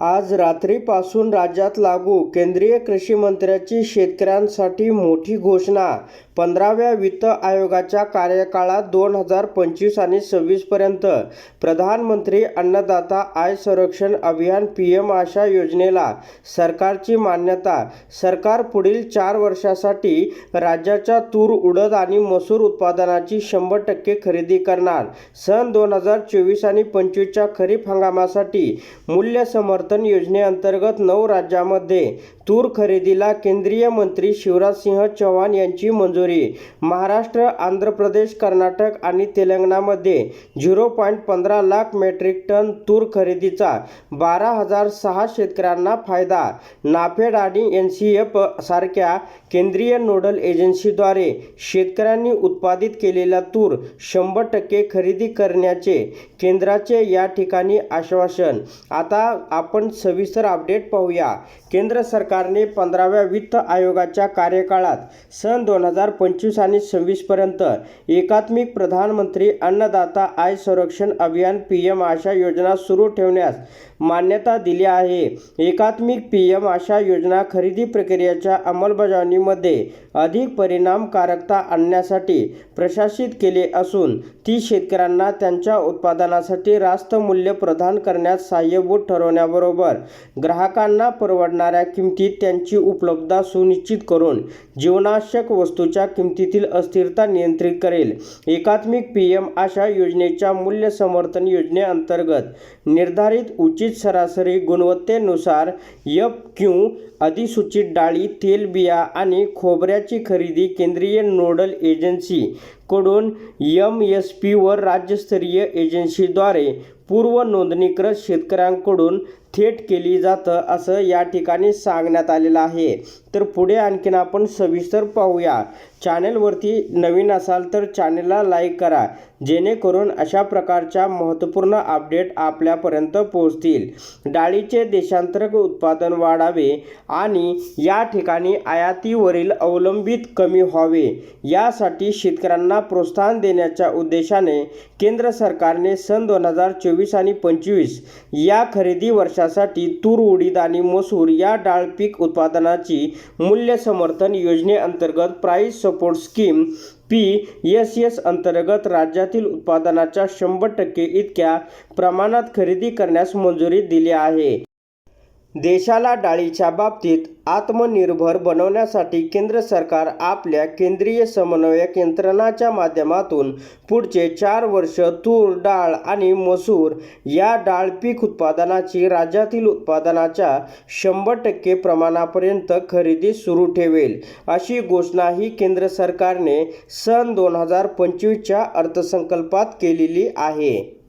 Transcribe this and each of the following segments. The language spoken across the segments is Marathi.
आज रात्रीपासून राज्यात लागू केंद्रीय कृषी मंत्र्याची शेतकऱ्यांसाठी मोठी घोषणा. पंधराव्या वित्त आयोगाच्या कार्यकाळात दोन हजार पंचवीस आणि सव्वीसपर्यंत प्रधानमंत्री अन्नदाता आय संरक्षण अभियान पी एम आशा योजनेला सरकारची मान्यता. सरकार पुढील चार वर्षासाठी राज्याच्या तूर उडद आणि मसूर उत्पादनाची शंभर टक्के खरेदी करणार. सन दोन हजार चोवीस आणि पंचवीसच्या खरीप हंगामासाठी मूल्य समर्थ समर्थन योजनेअंतर्गत नऊ राज्यामध्ये तूर खरेदीला केंद्रीय मंत्री शिवराजसिंह चौहान यांची मंजुरी. महाराष्ट्र आंध्र प्रदेश कर्नाटक आणि तेलंगणामध्ये झिरो पॉईंट पंधरा लाख मेट्रिक टन तूर खरेदीचा बारा हजार सहा शेतकऱ्यांना फायदा. नाफेड आणि एन सी एफ सारख्या केंद्रीय नोडल एजन्सीद्वारे शेतकऱ्यांनी उत्पादित केलेला तूर शंभर टक्के खरेदी करण्याचे केंद्राचे या ठिकाणी आश्वासन. आता आपण सविस्तर अपडेट पाहूया. केंद्र सरकारने पंधराव्या वित्त आयोगाच्या कार्यकाळात सन दोन हजार पंचवीस आणि सव्वीसपर्यंत एकात्मिक प्रधानमंत्री अन्नदाता आय संरक्षण अभियान पी एम आशा योजना सुरू ठेवण्यास मान्यता दिली आहे. एकात्मिक पी एम आशा योजना खरेदी प्रक्रियेच्या अंमलबजावणीमध्ये अधिक परिणामकारकता आणण्यासाठी प्रशासित केले असून ती शेतकऱ्यांना त्यांच्या उत्पादनासाठी रास्त मूल्य प्रदान करण्यास सहाय्यभूत ठरवण्यावर बरोबर. ग्राहकांना परवडणाऱ्या किमतीत त्यांची उपलब्धता सुनिश्चित करून जीवनावश्यक वस्तूच्या किमतीतील अस्थिरता नियंत्रित करेल. एकात्मिक पी एम आशा योजनेच्या मूल्य समर्थन योजनेअंतर्गत निर्धारित उचित सरासरी गुणवत्तेनुसार एफ क्यू अधिसूचित डाळी तेलबिया आणि खोबऱ्याची खरेदी केंद्रीय नोडल एजन्सी कडून एम एस पीवर राज्यस्तरीय एजन्सीद्वारे पूर्व नोंदणीकृत शेतकऱ्यांकडून थेट केली जातं असं या ठिकाणी सांगण्यात आलेलं आहे. तर पुढे आणखीन आपण सविस्तर पाहूया. चॅनेलवरती नवीन असाल तर चॅनेलला लाईक करा जेणेकरून अशा प्रकारच्या महत्त्वपूर्ण अपडेट आपल्यापर्यंत पोहोचतील. डाळीचे देशांतर्गत उत्पादन वाढावे आणि या ठिकाणी आयातीवरील अवलंबित कमी व्हावे. यासाठी शेतकऱ्यांना प्रोत्साहन देण्याच्या उद्देशाने केंद्र सरकारने सन दोन हजार चोवीस आणि पंचवीस या खरेदी वर्षासाठी तूर उडीद आणि मसूर या डाळ पीक उत्पादनाची मूल्य समर्थन योजनेअंतर्गत price support scheme P S S अंतर्गत राज्यातील उत्पादनाच्या शंभर टक्के इतक्या प्रमाणात खरेदी करण्यास मंजुरी दिली आहे. देशाला डाळीच्या बाबतीत आत्मनिर्भर बनवण्यासाठी केंद्र सरकार आपल्या केंद्रीय समन्वयक यंत्रणाच्या माध्यमातून पुढचे चार वर्ष तूर डाळ आणि मसूर या डाळ पीक उत्पादनाची राज्यातील उत्पादनाच्या शंभर टक्के प्रमाणापर्यंत खरेदी सुरू ठेवेल अशी घोषणाही केंद्र सरकारने सन दोन हजार पंचवीसच्या अर्थसंकल्पात केलेली आहे.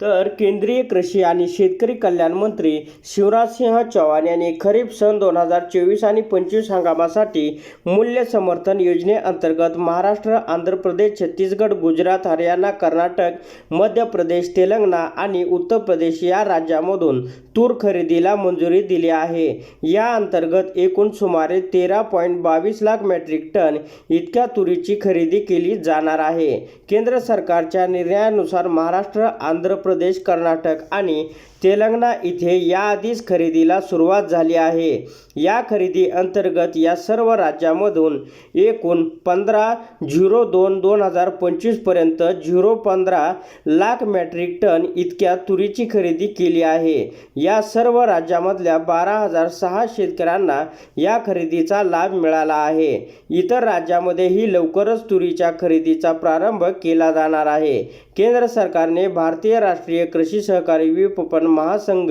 तर केंद्रीय कृषी आणि शेतकरी कल्याण मंत्री शिवराजसिंह चौहान यांनी खरीप सन दोन हजार चोवीस आणि पंचवीस हंगामासाठी मूल्य समर्थन योजनेअंतर्गत महाराष्ट्र आंध्र प्रदेश छत्तीसगड गुजरात हरियाणा कर्नाटक मध्य प्रदेश तेलंगणा आणि उत्तर प्रदेश या राज्यामधून तूर खरेदीला मंजुरी दिली आहे. या अंतर्गत एकूण सुमारे तेरा पॉईंट बावीस लाख मेट्रिक टन इतक्या तुरीची खरेदी केली जाणार आहे. केंद्र सरकारच्या निर्णयानुसार महाराष्ट्र आंध्र प्रदेश कर्नाटक आणि तेलंगणा इथे याआधीच खरेदीला सुरुवात झाली आहे. या खरेदी अंतर्गत या सर्व राज्यामधून एकूण पंधरा झिरो दोन दोन हजार पंचवीसपर्यंत झिरो पंधरा लाख मेट्रिक टन इतक्या तुरीची खरेदी केली आहे. या सर्व राज्यामधल्या बारा हजार सहा शेतकऱ्यांना या खरेदीचा लाभ मिळाला आहे. इतर राज्यामध्येही लवकरच तुरीच्या खरेदीचा प्रारंभ केला जाणार आहे. केंद्र सरकारने भारतीय राष्ट्रीय कृषी सहकारी विपणन महासंघ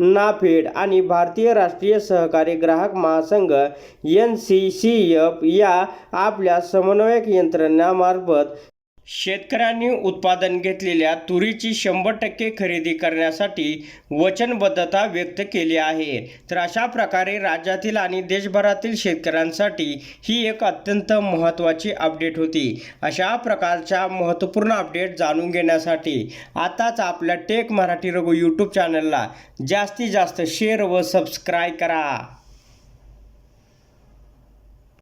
नाफेड आणि भारतीय राष्ट्रीय सहकारी ग्राहक महासंघ एन सी सी एफ या आपल्या समन्वयक यंत्रणामार्फत शेतकऱ्यांनी उत्पादन घेतलेल्या तुरीची शंभर टक्के खरेदी करण्यासाठी वचनबद्धता व्यक्त केली आहे. तर अशा प्रकारे राज्यातील आणि देशभरातील शेतकऱ्यांसाठी ही एक अत्यंत महत्त्वाची अपडेट होती. अशा प्रकारच्या महत्त्वपूर्ण अपडेट जाणून घेण्यासाठी आताच आपल्या टेक मराठी रघु यूट्यूब चॅनलला जास्तीत जास्त शेअर व सबस्क्राईब करा.